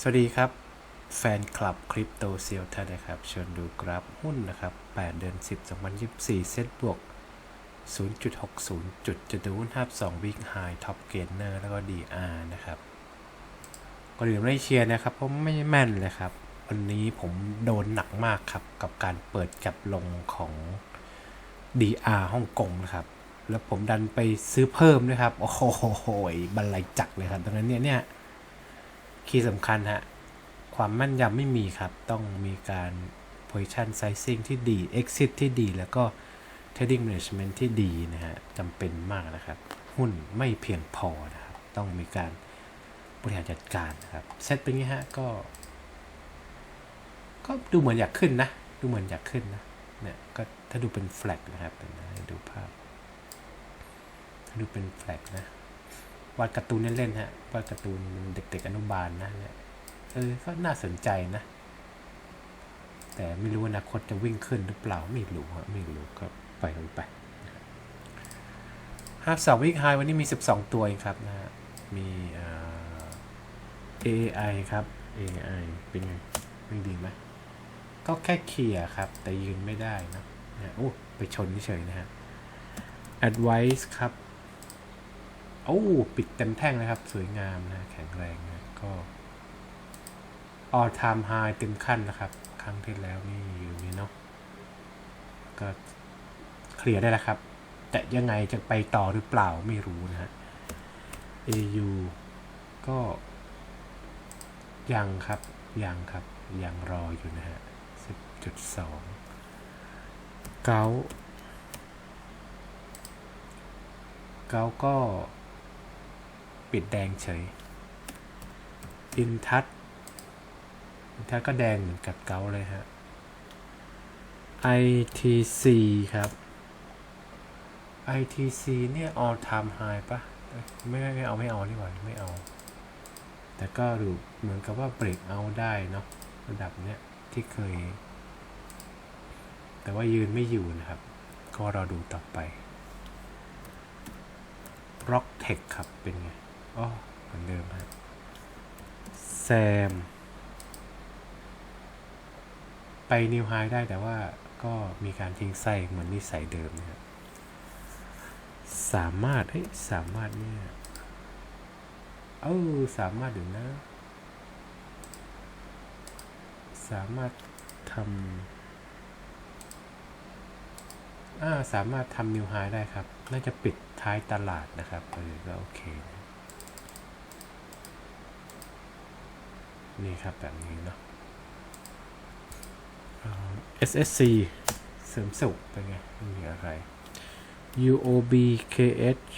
สวัสดีครับ แฟนคลับคริปโตเซียลท่านนะครับเชิญดูกราฟหุ้นนะครับ 8 เดือน 10 2024 เซ็ตบวก 0.60 จุดจะดูหุ้นภาพ2วิกไฮท็อปเกนเนอร์แล้วก็ DR นะครับก่อนอื่นไม่เชียร์นะครับ เพราะไม่แม่นเลยครับ วันนี้ผมโดนหนักมากครับ กับการเปิดกับลงของ DR ฮ่องกงนะครับ แล้วผมดันไปซื้อเพิ่มด้วยครับ โอ้โหบันไลจักเลยครับดังนั้นเนี่ยเนี่ย คีย์สำคัญฮะ ความมั่นยำไม่มีครับ ต้องมีการ position sizing ที่ดี exit ที่ดี แล้วก็ trading management ที่ดีนะฮะจำเป็นมากนะครับ หุ้นไม่เพียงพอนะครับ ต้องมีการบริหารจัดการนะครับ เซตเป็นไงฮะ ก็ ก็ดูเหมือนอยากขึ้นนะ ดูเหมือนอยากขึ้นนะ เนี่ย ก็ถ้าดูเป็น flag นะครับดูภาพ ถ้าดูเป็น flag นะ วาดการ์ตูนเล่นๆฮะวาดการ์ตูนเด็กๆอนุบาลนะเนี่ยเออก็น่าสนใจนะ แต่ไม่รู้อนาคตจะวิ่งขึ้นหรือเปล่าไม่รู้ฮะไม่รู้ก็ปล่อยมันไปห้าสองวิ่งไฮวันนี้มี 12 ตัวเองครับนะฮะมีเอ่อ AI ครับ AI เป็นไงวิ่งดีไหมก็แค่เคลียร์ครับ แต่ยืนไม่ได้นะเนี่ยโอ้ไปชนเฉยนะฮะ Advice ครับ โอ้ปิดเต็มแท่งเลยครับ สวยงามนะ แข็งแรงนะ ก็ all time high เต็มขั้นนะครับ ครั้งที่แล้วนี่อยู่นี่เนาะก็เคลียร์ได้แล้วครับ แต่ยังไงจะไปต่อหรือเปล่าไม่รู้นะฮะ AU ก็ยังครับ ยังครับ ยังรออยู่นะฮะ 10.2 เกาเกาก็ ปิดแดงเฉยอินทัศอินทัศก็แดงเหมือนกับเกาเลยฮะ ITC ครับ ITC เนี่ย all time high ปะไม่ไม่ไม่เอาไม่เอาดีกว่าไม่เอา แต่ก็ดูเหมือนกับว่า break out ได้เนาะระดับเนี้ยที่เคย แต่ว่ายืนไม่อยู่นะครับ ก็รอดูต่อไป Rock Tech ครับเป็นไง อ๋อเหมือนเดิมฮะแซม ไปนิวไฮได้แต่ว่าก็มีการทิ้งไส้เหมือนนิสัยเดิมนะครับสามารถเฮ้ยสามารถเนี่ยเออสามารถเดี๋ยวนะ สามารถทำอ่าสามารถทำนิวไฮได้ครับ น่าจะปิดท้ายตลาดนะครับเออก็โอเคนะ นี่ครับแบบนี้เนาะ SSC เสริมสุขเป็นไงไม่มีอะไร UOB KH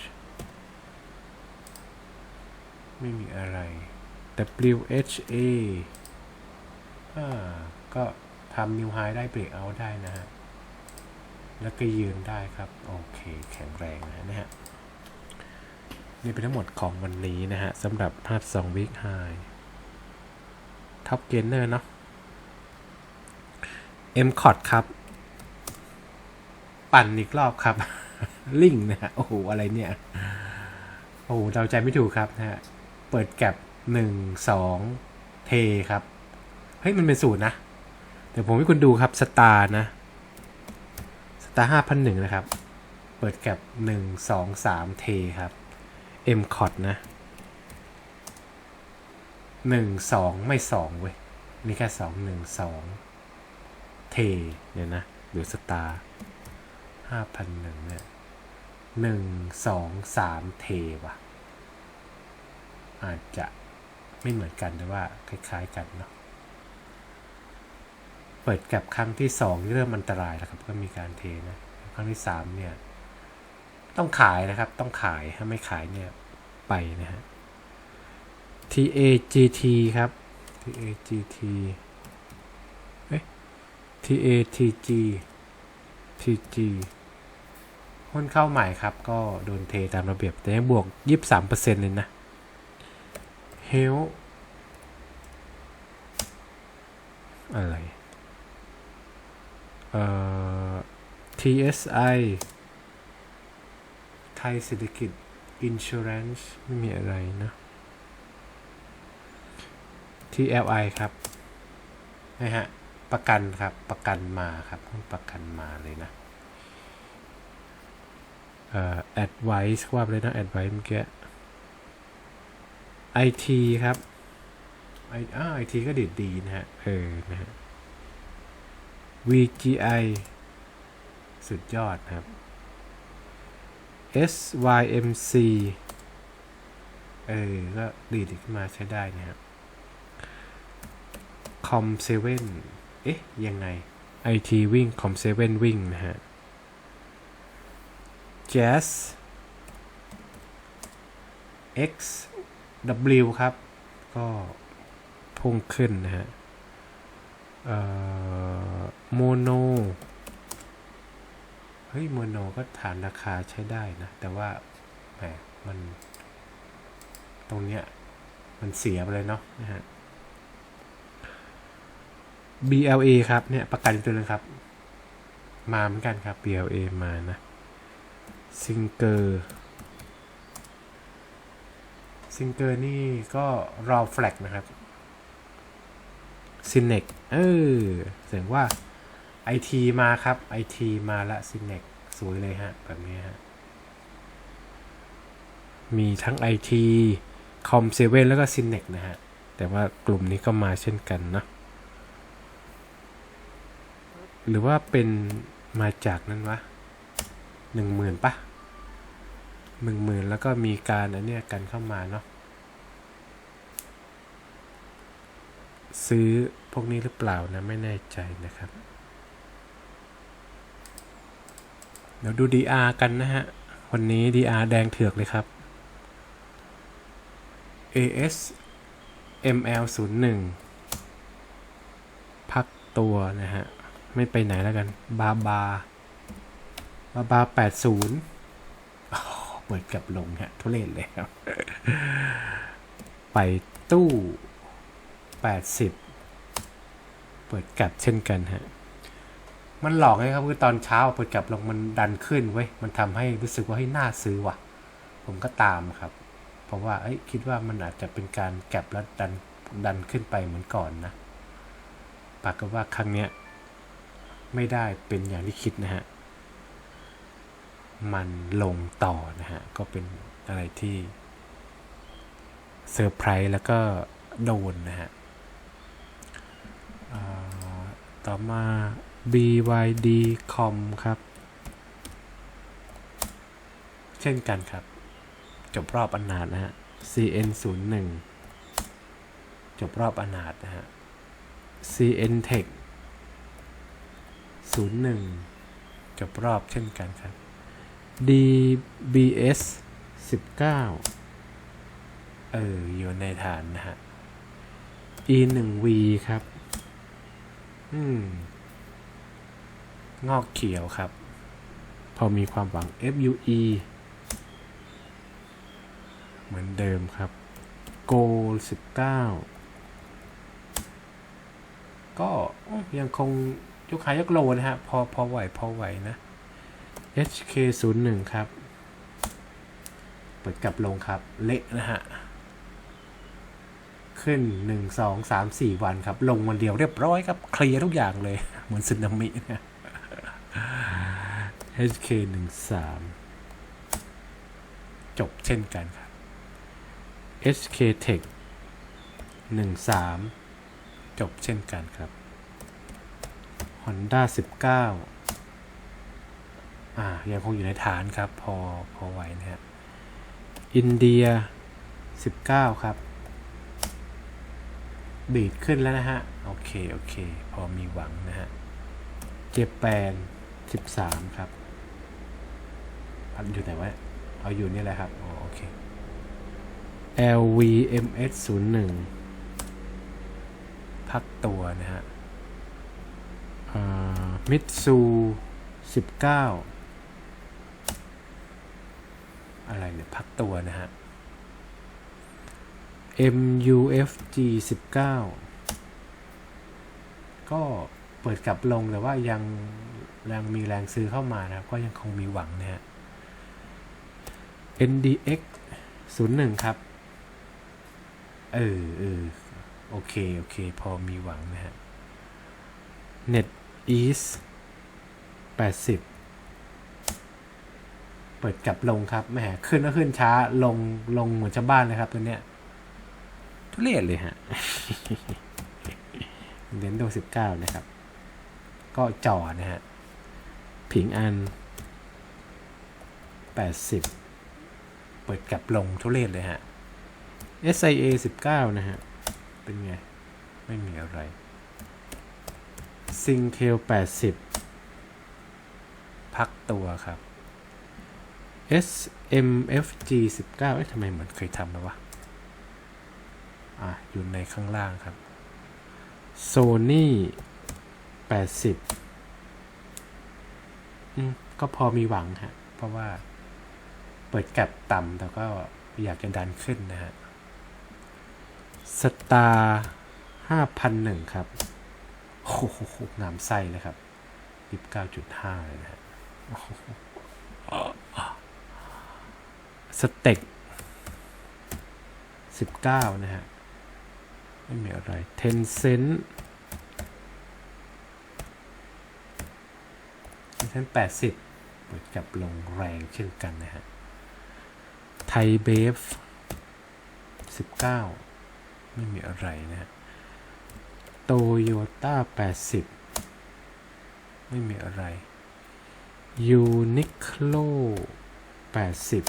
ไม่มีอะไร WHA อ่าก็ทำนิวไฮได้เบรกเอาได้นะฮะ แล้วก็ยืนได้ครับ โอเค แข็งแรงนะนะฮะ นี่เป็นทั้งหมดของวันนี้นะฮะสำหรับภาพ2 week high ท็อปเกนเนอร์เนาะ M c o t ครับ ปั่นอีกรอบครับ ลิงนะฮะ โอ้โห อะไรเนี่ย โอ้โหเราใจไม่ถูกครับนะฮะ เปิดแก็บหนึ่งสองเทครับ เฮ้ย มันเป็นศูนย์นะ เดี๋ยวผมให้คุณดูครับสตาร์นะ สตาร์ห้าพันหนึ่งนะครับ เปิดแก็บหนึ่งสองสามเทครับ M c o t นะ หนึ่งสองไม่สองเว้ย มีแค่สองหนึ่งสองเทเนี่ยนะหรือสตาร์ห้าพันหนึ่งเนี่ยหนึ่งสองสามเทว่ะ อาจจะไม่เหมือนกันแต่ว่าคล้าย ๆ กันเนาะเปิดกับครั้งที่สองเริ่มอันตรายแล้วครับ ก็มีการเทนะ ครั้งที่สามเนี่ย ต้องขายนะครับ ต้องขายถ้าไม่ขายเนี่ยไปนะฮะ TAGT ครับ TAGT เอ๊ะ TATG TG หุ้นเข้าใหม่ครับ ก็โดนเทตามระเบียบ แต่ยังบวก 23%เลยนะ เฮลอะไร เอ่อ TSI ไทยเศรษฐกิจ Insurance ไม่มีอะไรนะ T TLI ครับนะฮะประกันครับประกันมาครับประกันมาเลยนะเอ่อ advice ว่าไปเลยนะ advice เมื่อกี้ IT ครับไออ้า IT ก็ดีดดีนะฮะ เออ นะฮะ VGI สุดยอดครับ SYMC เออ ก็ดีดขึ้นมาใช้ได้นะครับ Com 7เว่นเอ๊ะ ยังไง IT วิ่ง Com 7วิ่งนะฮะ Jazz X W ครับ ก็พุ่งขึ้นนะฮะเอ่อโมโน เฮ้ย โมโนก็ฐานราคาใช้ได้นะ แต่ว่าแหมมัน ตรงเนี้ย มันเสียไปเลยเนาะนะฮะ BLA ครับเนี่ยประกันตัวนึงครับ มาเหมือนกันครับ BLA มานะซิงเกอร์ซิงเกอร์นี่ก็รอแฟลกนะครับซินเนกเออแสดงว่า IT มาครับ IT มาละซินเนกสวยเลยฮะ แบบนี้ฮะ มีทั้ง IT คอมเซเว่นแล้วก็ซินเนกนะฮะ แต่ว่ากลุ่มนี้ก็มาเช่นกันนะ หรือว่าเป็นมาจากนั้นวะหนึ่งหมื่นปะหนึ่งหมื่นแล้วก็มีการอันเนี้ยกันเข้ามาเนาะซื้อพวกนี้หรือเปล่านะไม่แน่ใจนะครับ เดี๋ยวดู DR กันนะฮะ วันนี้ DR แดงเถือกเลยครับ AS ML 0 1 พักตัวนะฮะ ไม่ไปไหนแล้วกัน บาบา บาบา80อ๋อเปิดกลับลงฮะทุเรศเลยครับ ไปตู้80เปิดกลับเช่นกันฮะ มันหลอกไงครับคือตอนเช้าเปิดกลับลงมันดันขึ้นเว้ย มันทำให้รู้สึกว่าให้ยน่าซื้อว่ะ ผมก็ตามครับ เพราะว่าเอ้ยคิดว่ามันอาจจะเป็นการแก็บแล้วดันดันขึ้นไปเหมือนก่อนนะปรากฏว่าครั้งเนี้ย ไม่ได้เป็นอย่างที่คิดนะฮะ มันลงต่อนะฮะ ก็เป็นอะไรที่เซอร์ไพรส์แล้วก็โดนนะฮะต่อมา BYD com ครับ เช่นกันครับ จบรอบอนาถนะฮะ CN 0 1จบรอบอนาถนะฮะ CN Tech 01 จบรอบเช่นกันครับ DBS 19 เออ อยู่ในฐานนะฮะ E 1 V ครับ อืม งอกเขียวครับ พอมีความหวัง FUE เหมือนเดิมครับโกล19 ก็ยังคง ยกขายยกโลนะฮะ พอพอไหวพอไหวนะ HK 0 1 ครับ เปิดกลับลงครับ เละนะฮะ ขึ้น 1 2 3 4 วันครับ ลงวันเดียวเรียบร้อยครับ เคลียร์ทุกอย่างเลย เหมือนสึนามินะ HK 1 3 จบเช่นกันครับ HK Tech 1 3 จบเช่นกันครับ Honda 19 อ่า ยังคงอยู่ในฐานครับ พอ พอไหวนะฮะอินเดีย 19 ครับ ดีดขึ้นแล้วนะฮะ โอเค โอเค พอมีหวังนะฮะ เจแปน 13 ครับอันอยู่ไหนวะ เอาอยู่นี่แหละครับ อ๋อ โอเค LVMS 01 พักตัวนะฮะ มิตซู19อะไรเนี่ยพักตัวนะฮะ MUFG 19 ก็เปิดกลับลงแต่ว่ายังยังมีแรงซื้อเข้ามานะก็ยังคงมีหวังนะฮะ NDX 01 ครับ เออเออโอเค โอเค พอมีหวังนะฮะ Net East 80 เปิดกลับลงครับแหมขึ้นก็ขึ้นช้าลงลงเหมือนชาวบ้านเลยครับตัวเนี้ย ทุเรศเลยฮะเหรียญโดสิบเก้านะครับ ก็จ่อนะฮะ ผิงอัน 80 เปิดกลับลงทุเรศเลยฮะ SIA 19 นะฮะ เป็นไง ไม่มีอะไร ซิงเทล80 พักตัวครับ SMFG 19เอ๊ะทำไมเหมือนเคยทำแล้ววะ อะ อยู่ในข้างล่างครับ Sony 80 อืม ก็พอมีหวังฮะ เพราะว่าเปิดแกับต่ำแต่ก็อยากจะดันขึ้นนะฮะสตาร์ห้าพันหนึ่งครับ โอ้โหงามไส้เลยครับยีิบเก้าจุดห้าเลยนะฮะสเต็กสิบเก้านะฮะ ไม่มีอะไร เทนเซนต์เทนเซนต์แปดสิบเปิดกับลงแรงเช่นกันนะฮะ ไทยเบฟสิบเก้าไม่มีอะไรนะฮะ โตโยต้าแปดสิบไม่มีอะไรยูนิคลแปดสิบ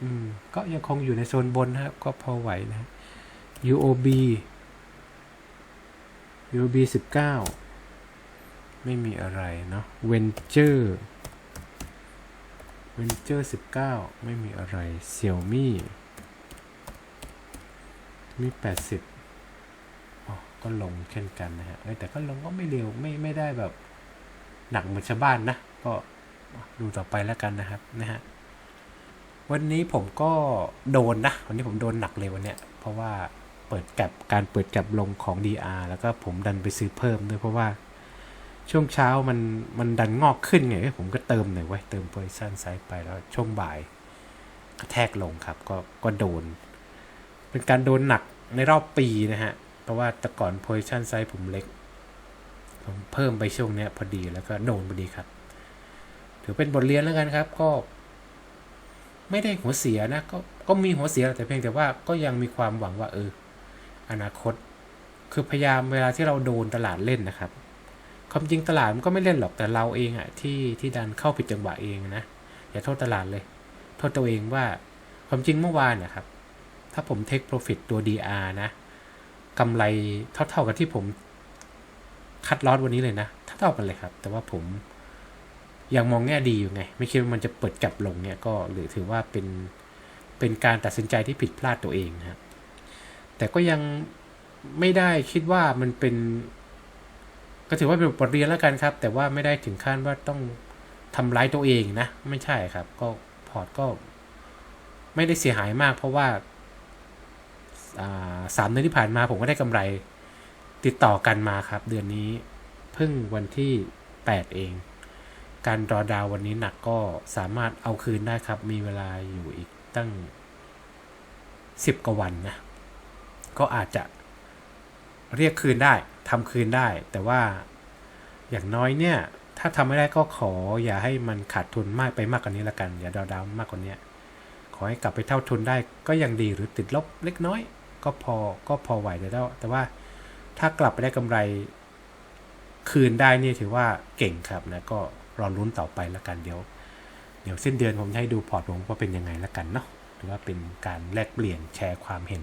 อืม ก็ยังคงอยู่ในโซนบนนะครับ ก็พอไหวนะ UOB UOB สิบเก้าไม่มีอะไรเนาะ Venture Venture สิบเก้าไม่มีอะไร Xiaomi มีแปดสิบ ก็ลงเช่นกันนะฮะแต่ก็ลงก็ไม่เร็วไม่ไม่ได้แบบหนักเหมือนชาวบ้านนะ ก็ดูต่อไปแล้วกันนะครับนะฮะวันนี้ผมก็โดนนะ วันนี้ผมโดนหนักเลยวันเนี้ยเพราะว่าเปิดแก็บการเปิดแก็บลงของ DR แล้วก็ผมดันไปซื้อเพิ่มด้วยเพราะว่าช่วงเช้ามันมันดันงอกขึ้นไงผมก็เติมหน่อยไว้เติม position size ไปแล้วช่วงบ่ายกระแทกลงครับ ก็ก็โดน เป็นการโดนหนักในรอบปีนะฮะ เพราะว่าแต่ก่อน position size ผมเล็ก ผมเพิ่มไปช่วงเนี้ยพอดีแล้วก็โดนพอดีครับ ถือเป็นบทเรียนแล้วกันครับ ก็ ไม่ได้หัวเสียนะ ก็ก็มีหัวเสียแต่เพียงแต่ว่าก็ยังมีความหวังว่า เออ อนาคต คือพยายามเวลาที่เราโดนตลาดเล่นนะครับความจริงตลาดมันก็ไม่เล่นหรอกแต่เราเองอะที่ที่ดันเข้าผิดจังหวะเองนะอย่าโทษตลาดเลย โทษตัวเองว่าความจริงเมื่อวานนะครับ ถ้าผมเทคโปรฟิตตัว DR นะ กำไรเท่าๆกับที่ผมคัดลอสวันนี้เลยนะเท่าๆกันเลยครับ แต่ว่าผมยังมองแง่ดีอยู่ไง ไม่คิดว่ามันจะเปิดกลับลงเนี่ยก็หรือถือว่าเป็นเป็นการตัดสินใจที่ผิดพลาดตัวเองนะครับ แต่ก็ยังไม่ได้คิดว่ามันเป็น ก็ถือว่าเป็นบทเรียนแล้วกันครับ แต่ว่าไม่ได้ถึงขั้นว่าต้องทำร้ายตัวเองนะ ไม่ใช่ครับ ก็พอร์ตก็ไม่ได้เสียหายมาก เพราะว่า สามเดือนที่ผ่านมาผมก็ได้กำไรติดต่อกันมาครับ เดือนนี้เพิ่งวันที่ 8 เอง การรอดาววันนี้หนักก็สามารถเอาคืนได้ครับ มีเวลาอยู่อีกตั้ง 10 กว่าวันนะ ก็อาจจะเรียกคืนได้ทำคืนได้ แต่ว่าอย่างน้อยเนี่ย ถ้าทำไม่ได้ก็ขออย่าให้มันขาดทุนมากไปมากกว่านี้ละกัน อย่าดาวดาวมากกว่านี้ขอให้กลับไปเท่าทุนได้ก็ยังดีหรือติดลบเล็กน้อย ก็พอก็พอไหวแต่ว่าแต่ว่าถ้ากลับไปได้กำไรคืนได้นี่ถือว่าเก่งครับนะก็รอลุ้นต่อไปละกันเดี๋ยว เดี๋ยวสิ้นเดือนผมจะให้ดูพอร์ตผมว่าเป็นยังไงละกันเนาะหรือว่าเป็นการแลกเปลี่ยนแชร์ความเห็น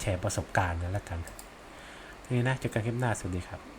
แชร์ประสบการณ์กันละกันนี่นะเจอกันคลิปหน้าสวัสดีครับ